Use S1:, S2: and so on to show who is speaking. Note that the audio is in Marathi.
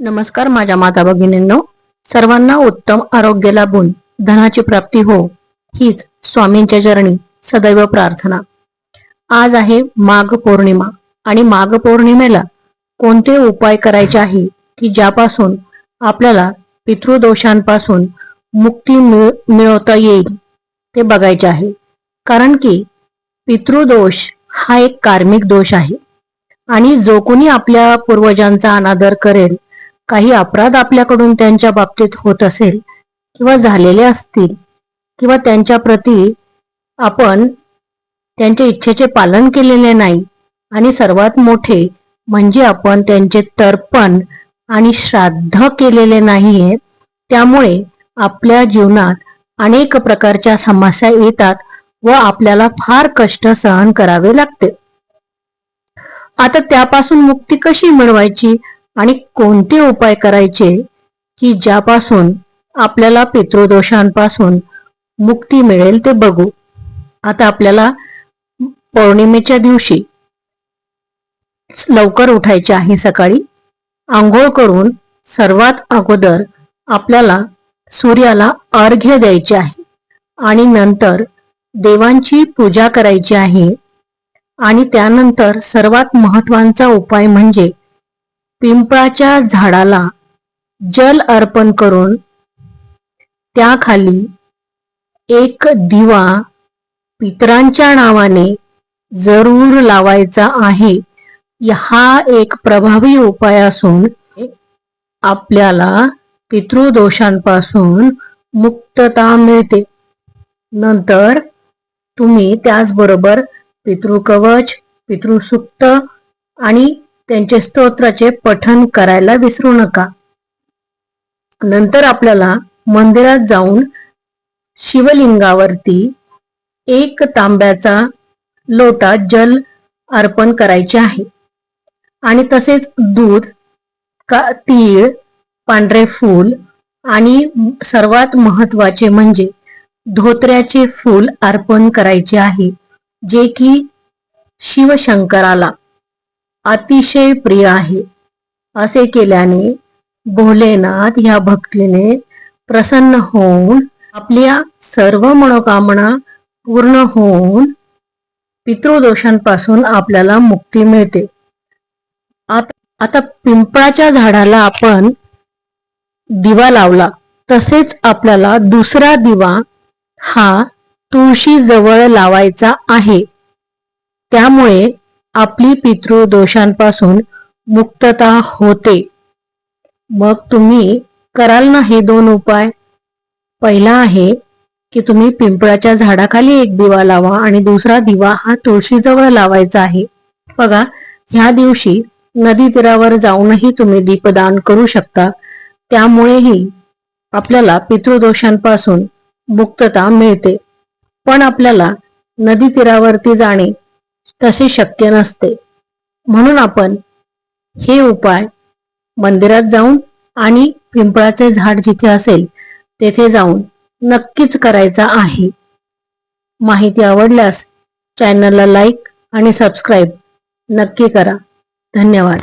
S1: नमस्कार माझ्या माता भगिनींनो. सर्वांना उत्तम आरोग्य लाभून धनाची प्राप्ती हो हीच स्वामींच्या चरणी सदैव प्रार्थना. आज आहे माघ पौर्णिमा आणि माघ पौर्णिमेला कोणते उपाय करायचे आहे की ज्यापासून आपल्याला पितृदोषांपासून मुक्ती मिळ- मिळवता येईल ते बघायचे आहे. कारण की पितृदोष हा एक कार्मिक दोष आहे आणि जो कोणी आपल्या पूर्वजांचा अनादर करेल काही अपराध आपल्याकडून त्यांच्या बाबतीत होत असेल किंवा झालेले असतील किंवा त्यांच्या प्रती आपण त्यांच्या इच्छेचे पालन केलेले नाही आणि सर्वात मोठे म्हणजे आपण त्यांचे तर्पण आणि श्राद्ध केलेले नाहीये त्यामुळे आपल्या जीवनात अनेक प्रकारच्या समस्या येतात व आपल्याला फार कष्ट सहन करावे लागते. आता त्यापासून मुक्ती कशी मिळवायची? आणि कोणते उपाय करायचे की ज्यापासून आपल्याला पितृदोषांपासून मुक्ती मिळेल ते बघू. आता आपल्याला पौर्णिमेच्या दिवशी लवकर उठायचे आहे सकाळी. आंघोळ करून सर्वात अगोदर आपल्याला सूर्याला अर्घ्य द्यायचे आहे. आणि नंतर देवांची पूजा करायची आहे. आणि त्यानंतर सर्वात महत्त्वाचा उपाय म्हणजे पिंपळाच्या झाडाला जल अर्पण करून त्याखाली एक दिवा पितरांच्या नावाने जरूर लावायचा आहे. हा एक प्रभावी उपाय असून आपल्याला पितृदोषांपासून मुक्तता मिळते. नंतर तुम्ही त्याचबरोबर पितृकवच पितृसुक्त आणि त्यांचे स्तोत्राचे पठन करायला विसरू नका. नंतर आपल्याला मंदिरात जाऊन शिवलिंगावरती एक तांब्याचा लोटा जल अर्पण करायचे आहे. आणि तसेच दूध का तीळ पांढरे फूल आणि सर्वात महत्त्वाचे म्हणजे धोत्र्याचे फूल अर्पण करायचे आहे जे की शिवशंकराला. अतिशय प्रिय आहे. असे केल्याने भोलेनाथ ह्या भक्तीने प्रसन्न होऊन आपल्या सर्व मनोकामना पूर्ण होऊन पितृदोषांपासून आपल्याला मुक्ती मिळते. आता आता पिंपळाच्या झाडाला आपण दिवा लावला तसेच आपल्याला दुसरा दिवा हा तुळशी जवळ लावायचा आहे. त्यामुळे आपली पितृदोषांपासून मुक्तता होते. मग तुम्ही कराल ना हे दोन उपाय? पहिला आहे की तुम्ही पिंपळाच्या झाडाखाली एक दिवा लावा आणि दुसरा दिवा हा तुळशीजवळ लावायचा आहे. बघा ह्या दिवशी नदी तीरावर जाऊनही तुम्ही दीपदान करू शकता. त्यामुळेही आपल्याला पितृदोषांपासून मुक्तता मिळते. पण आपल्याला नदी तीरावरती जाणे तसे शक्य नसते. म्हणून आपण हे उपाय मंदिरात जाऊन आणि पिंपळाचे झाड जिथे असेल तेथे जाऊन नक्कीच करायचा आहे. माहिती आवडल्यास चॅनलला लाईक आणि सबस्क्राईब नक्की करा. धन्यवाद.